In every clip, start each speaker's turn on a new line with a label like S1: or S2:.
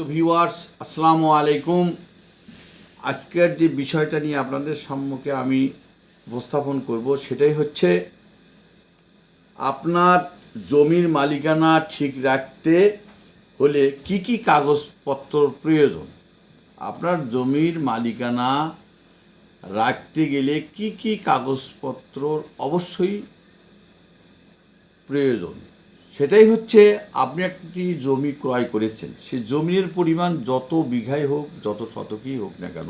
S1: তো ভিউয়ার্স, আসসালামু আলাইকুম। আজকের যে বিষয়টা নিয়ে আপনাদের সম্মুখে আমি উপস্থাপন করব সেটাই হচ্ছে, আপনার জমির মালিকানা ঠিক রাখতে হলে কি কি কাগজপত্র প্রয়োজন? আপনার জমির মালিকানা রাখতে গেলে কি কি কাগজপত্র অবশ্যই প্রয়োজন? সেটাই হচ্ছে আপনি একটি জমি ক্রয় করেছেন, সে জমির পরিমাণ যত বিঘাই হোক, যত শতকই হোক না কেন,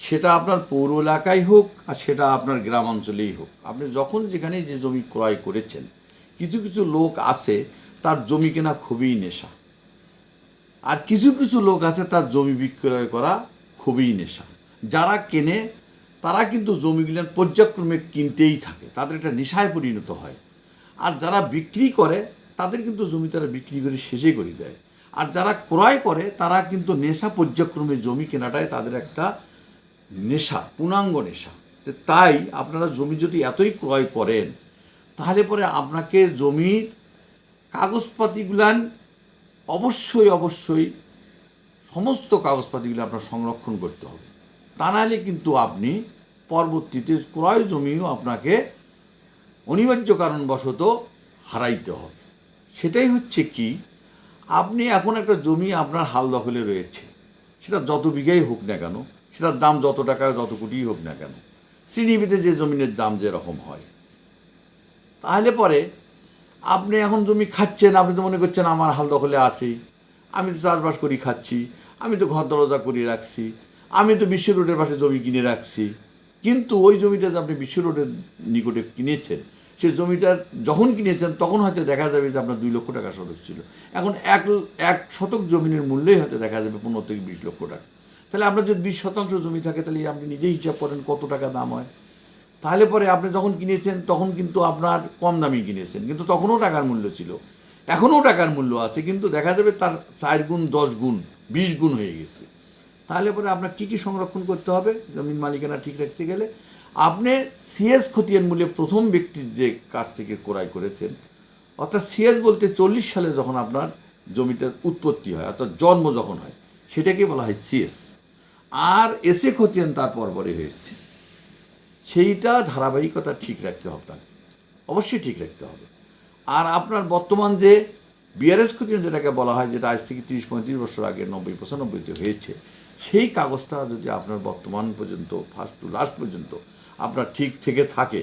S1: সেটা আপনার পৌর এলাকায় হোক আর সেটা আপনার গ্রাম অঞ্চলেই হোক। আপনি যখন যেখানে যে জমি ক্রয় করেছেন, কিছু কিছু লোক আছে, তার জমি কেনা খুবই নেশা। আর কিছু কিছু লোক আছে, তার জমি বিক্রয় করা খুবই নেশা। যারা কেনে, তারা কিন্তু জমিগুলো পর্যায়ক্রমে কিনতেই থাকে, তাদের একটা নেশায় পরিণত হয়। আর যারা বিক্রি করে তাদের কিন্তু জমি তারা বিক্রি করে শেষে করে দেয়। আর যারা ক্রয় করে, তারা কিন্তু নেশা পর্যায়ক্রমে জমি কেনাটাই তাদের একটা নেশা, পূর্ণাঙ্গ নেশা। তাই আপনারা জমি যদি এতই ক্রয় করেন, তাহলে পরে আপনাকে জমির কাগজপাতিগুলান অবশ্যই অবশ্যই সমস্ত কাগজপাতিগুলো আপনার সংরক্ষণ করতে হবে। তা নাহলে কিন্তু আপনি পরবর্তীতে ক্রয় জমিও আপনাকে অনিবার্য কারণবশত হারাইতে হবে। সেটাই হচ্ছে কি, আপনি এখন একটা জমি আপনার হাল দখলে রয়েছে। সেটা যত বিঘাই হোক না কেন, সেটার দাম যত টাকা যত কোটিই হোক না কেন শ্রেণীবিধে যে জমিনের দাম যেরকম হয়। তাহলে পরে আপনি এখন জমি খাচ্ছেন, আপনি তো মনে করছেন আমার হাল দখলে আছি আমি তো চাষবাস করি, খাচ্ছি। আমি তো ঘর দরজা করে, রাখছি। আমি তো বিশ্ব রোডের পাশে জমি কিনে রাখছি। কিন্তু ওই জমিটা যে আপনি বিশ্ব রোডের নিকটে কিনেছেন সেই জমিটার যখন কিনেছেন, তখন হয়তো দেখা যাবে যে আপনার দুই লক্ষ টাকা শতক ছিল। এখন এক এক শতক জমিনের মূল্যই হয়তো দেখা যাবে পনেরো থেকে বিশ লক্ষ টাকা। তাহলে আপনার যদি বিশ শতাংশ জমি থাকে, তাহলে আপনি নিজেই হিসাব করেন কত টাকা দাম হয়। তাহলে পরে আপনি যখন কিনেছেন, তখন কিন্তু আপনার কম দামে কিনেছেন। কিন্তু তখনও টাকার মূল্য ছিল। এখনও টাকার মূল্য আছে, কিন্তু দেখা যাবে তার চার গুণ, দশ গুণ, বিশ গুণ হয়ে গেছে। তাহলে পরে আপনার কী কী সংরক্ষণ করতে হবে? জমির মালিকানা ঠিক রাখতে গেলে আপনি সিএস খতিয়ান মূল্যে প্রথম ব্যক্তির যে কাছ থেকে ক্রয় করেছেন, অর্থাৎ সিএস বলতে চল্লিশ সালে যখন আপনার জমিটার উৎপত্তি হয়, অর্থাৎ জন্ম যখন হয়, সেটাকে বলা হয় সিএস আর এসে খতিয়ান তার পরপরে হয়েছে। সেইটা ধারাবাহিকতা ঠিক রাখতে হবে আপনাকে। অবশ্যই ঠিক রাখতে হবে। আর আপনার বর্তমান যে বিআরএস খতিয়ান যেটাকে বলা হয়, যেটা আজ থেকে তিরিশ পঁয়ত্রিশ বছর আগে, নব্বই পঁচানব্বইতে হয়েছে, সেই কাগজটা যদি আপনার বর্তমান পর্যন্ত ফার্স্ট টু লাস্ট পর্যন্ত আপনার ঠিক থেকে থাকে।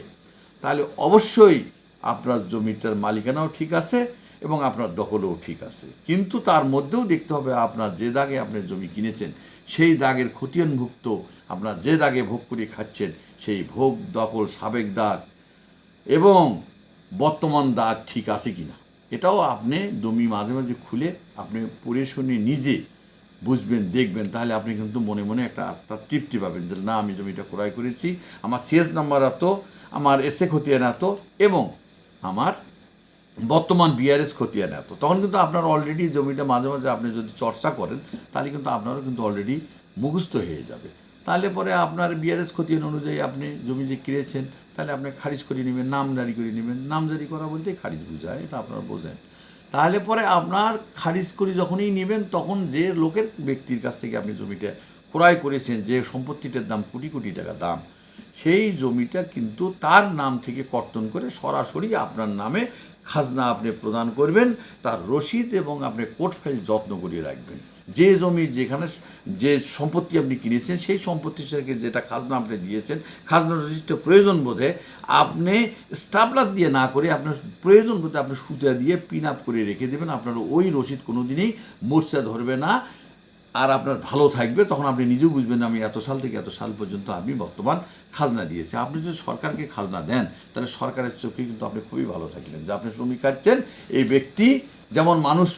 S1: তাহলে অবশ্যই আপনার জমিটার মালিকানাও ঠিক আছে এবং আপনার দখলও ঠিক আছে। কিন্তু তার মধ্যেও দেখতে হবে আপনার যে দাগে আপনি জমি কিনেছেন, সেই দাগের খতিয়ানভুক্ত আপনার যে দাগে ভোগ করে খাচ্ছেন, সেই ভোগ, দখল, সাবেক দাগ এবং বর্তমান দাগ ঠিক আছে কিনা। এটাও আপনি জমি মাঝে মাঝে খুলে আপনি পড়ে শুনে নিজে বুঝবেন, দেখবেন, তাহলে আপনি কিন্তু মনে মনে একটা আত্মার তৃপ্তি পাবেন যে, না, আমি জমিটা ক্রয় করেছি, আমার সিএস নাম্বার এত আমার এসে খতিয়ান এত এবং আমার বর্তমান বিআরএস খতিয়ান এত তখন কিন্তু আপনার অলরেডি জমিটা মাঝে মাঝে আপনি যদি চর্চা করেন, তাহলে কিন্তু আপনারও কিন্তু অলরেডি মুখস্থ হয়ে যাবে। তাহলে পরে আপনার বিআরএস খতিয়ান অনুযায়ী আপনি জমি যে কিনেছেন, তাহলে আপনি খারিজ করে নেবেন নামজারি করে নেবেন। নামজারি করা বলতে খারিজ বোঝায়, এটা আপনারা বোঝেন। তাহলে পরে আপনার খারিজ করে যখনই নেবেন, তখন যে লোকের ব্যক্তির কাছ থেকে আপনি জমিটা ক্রয় করেছেন, যে সম্পত্তিটার দাম কোটি কোটি টাকা দাম, সেই জমিটা কিন্তু তার নাম থেকে কর্তন করে সরাসরি আপনার নামে খাজনা আপনি প্রদান করবেন, তার রসিদ এবং আপনি কোর্ট ফাইল যত্ন করিয়ে রাখবেন। যে জমি যেখানে যে সম্পত্তি আপনি কিনেছেন, সেই সম্পত্তি সাথে যেটা খাজনা আপনি দিয়েছেন, খাজনা রসিদটা প্রয়োজন বোধে আপনি স্টাপলার দিয়ে না করে আপনার প্রয়োজন বোধে আপনি সুতা দিয়ে পিন আপ করে রেখে দেবেন। আপনার ওই রসিদ কোনো দিনই মোর্চা ধরবে না। আর আপনার ভালো থাকবে, তখন আপনি নিজেও বুঝবেন আমি এত সাল থেকে এত সাল পর্যন্ত আমি বর্তমান খাজনা দিয়েছি। আপনি যদি সরকারকে খাজনা দেন, তাহলে সরকারের চোখে কিন্তু আপনি খুবই ভালো থাকলেন। যে আপনি শ্রমিক খাচ্ছেন এই ব্যক্তি যেমন মানুষ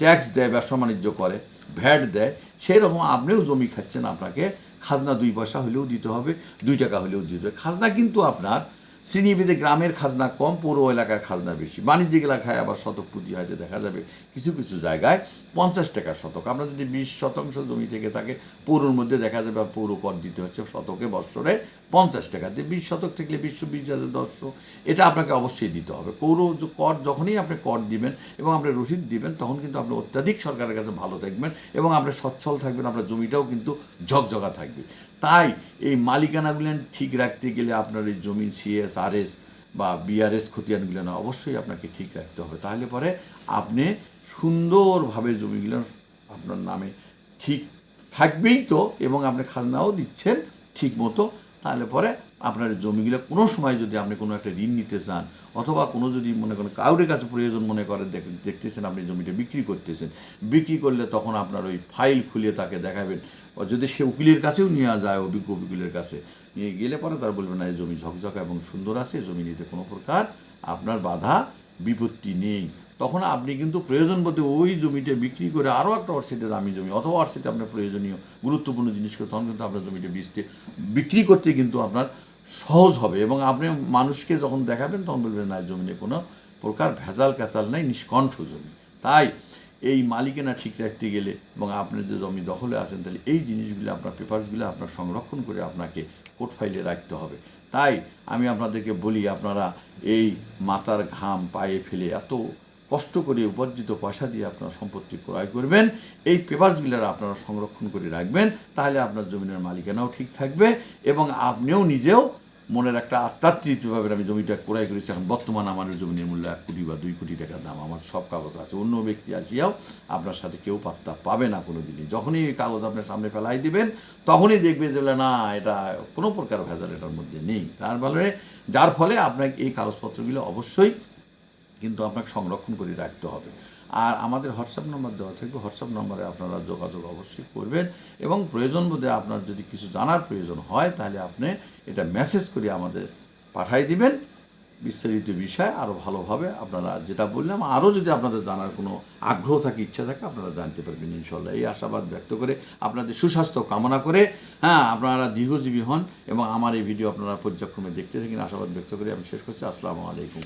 S1: ট্যাক্স দেয়, ব্যবসা বাণিজ্য করে ভ্যাট দেয় সেই রকম আপনিও জমি খাচ্ছেন আপনাকে। খাজনা দুই পয়সা হলেও দিতে হবে, দুই টাকা হলেও দিতে হবে। খাজনা কিন্তু আপনার শ্রেণীভেদে গ্রামের খাজনা কম, পৌর এলাকার খাজনা বেশি। বাণিজ্যিক এলাকায় আবার শতক প্রতি হয়তো দেখা যাবে কিছু কিছু জায়গায় পঞ্চাশ টাকার শতক। আমরা যদি বিশ শতাংশ জমি থেকে থাকে, পৌরর মধ্যে দেখা যাবে পৌর কর দিতে হচ্ছে শতকে বৎসরে পঞ্চাশ টাকা। দিয়ে বিশ শতক থেকে বিশ বিশ হাজার দশশো, এটা আপনাকে অবশ্যই দিতে হবে। পৌর কর যখনই আপনি কর দিবেন এবং আপনি রসিদ দিবেন, তখন কিন্তু আপনি অত্যাধিক সরকারের কাছে ভালো থাকবেন এবং আপনি সচ্ছল থাকবেন, আপনার জমিটাও কিন্তু ঝকঝকা থাকবে। তাই এই মালিকানাগুলেন ঠিক রাখতে গেলে আপনার এই জমিন সিএস আরএস বা বিআরএস খতিয়ানগুলো না অবশ্যই আপনাকে ঠিক রাখতে হবে। তাহলে পরে আপনি সুন্দরভাবে জমিগুলো আপনার নামে ঠিক থাকবেই তো এবং আপনি খাজনাও দিচ্ছেন ঠিক মতো তাহলে পরে আপনার জমিগুলো কোনো সময় যদি আপনি কোনো একটা ঋণ নিতে চান, অথবা কোনো যদি মনে করেন কাউরের কাছে প্রয়োজন মনে করেন দেখ- দেখতেছেন আপনি জমিটা বিক্রি করতেছেন, বিক্রি করলে তখন আপনার ওই ফাইল খুলে তাকে দেখাবেন। যদি সে উকিলের কাছেও নিয়ে যায়, অভিজ্ঞ উকিলের কাছে, নিয়ে গেলে পরে তার বলবে, না, এই জমি ঝকঝকা এবং সুন্দর আছে জমি নিতে কোনো প্রকার আপনার বাধা, বিপত্তি নেই। তখন আপনি কিন্তু প্রয়োজন বোধে ওই জমিটা বিক্রি করে আরও একটা অর্থিতে দামি জমি অথবা অর্থিতে আপনার প্রয়োজনীয় গুরুত্বপূর্ণ জিনিস করে তখন কিন্তু আপনার জমিটা বিচতে, বিক্রি করতে কিন্তু আপনার সহজ হবে এবং আপনি মানুষকে যখন দেখাবেন তখন বলবেন, না জমিনে কোনো প্রকার ভেজাল ক্যাচাল নাই, নিষ্কণ্ঠ জমি। তাই এই মালিকানা ঠিক রাখতে গেলে এবং আপনি যে জমি দখলে আছেন, তাহলে এই জিনিসগুলো আপনার পেপারসগুলো আপনার সংরক্ষণ করে আপনাকে কোর্ট ফাইলে রাখতে হবে। তাই আমি আপনাদেরকে বলি, আপনারা এই মাথার ঘাম পায়ে ফেলে এত কষ্ট করে উপার্জিত পয়সা দিয়ে আপনার সম্পত্তি ক্রয় করবেন। এই পেপারসগুলো আপনারা সংরক্ষণ করে রাখবেন, তাহলে আপনার জমিনের মালিকানাও ঠিক থাকবে এবং আপনিও নিজেও মনের একটা আত্মাতৃপ্তিভাবে আমি জমিটা ক্রয় করেছি, এখন বর্তমান আমার জমির মূল্য এক কোটি বা দুই কোটি টাকার দাম, আমার সব কাগজ আছে, অন্য ব্যক্তি আসিয়াও আপনার সাথে কেউ পাত্তা পাবে না কোনো দিনই যখনই এই কাগজ আপনার সামনে ফেলাই দিবেন, তখনই দেখবে যে না, এটা কোনো প্রকার ভেজাল এটার মধ্যে নেই। তার ফলে, যার ফলে আপনাকে এই কাগজপত্রগুলো অবশ্যই কিন্তু আপনাকে সংরক্ষণ করে রাখতে হবে। আর আমাদের হোয়াটসঅ্যাপ নম্বর দেওয়া থাকবে। হোয়াটসঅ্যাপ নম্বরে আপনারা যোগাযোগ অবশ্যই করবেন এবং প্রয়োজন বোধে আপনার যদি কিছু জানার প্রয়োজন হয়, তাহলে আপনি এটা মেসেজ করে আমাদের পাঠাই দিবেন। বিস্তারিত বিষয় আরও ভালোভাবে আপনারা যেটা বললাম আরও যদি আপনাদের জানার কোনো আগ্রহ থাকে, ইচ্ছা থাকে, আপনারা জানতে পারবেন ইনশাল্লাহ এই আশাবাদ ব্যক্ত করে আপনাদের সুস্বাস্থ্য কামনা করে হ্যাঁ আপনারা দীর্ঘজীবী হন এবং আমার এই ভিডিও আপনারা পর্যায়ক্রমে দেখতে থাকেন, আশাবাদ ব্যক্ত করে আমি শেষ করছি। আসসালামু আলাইকুম।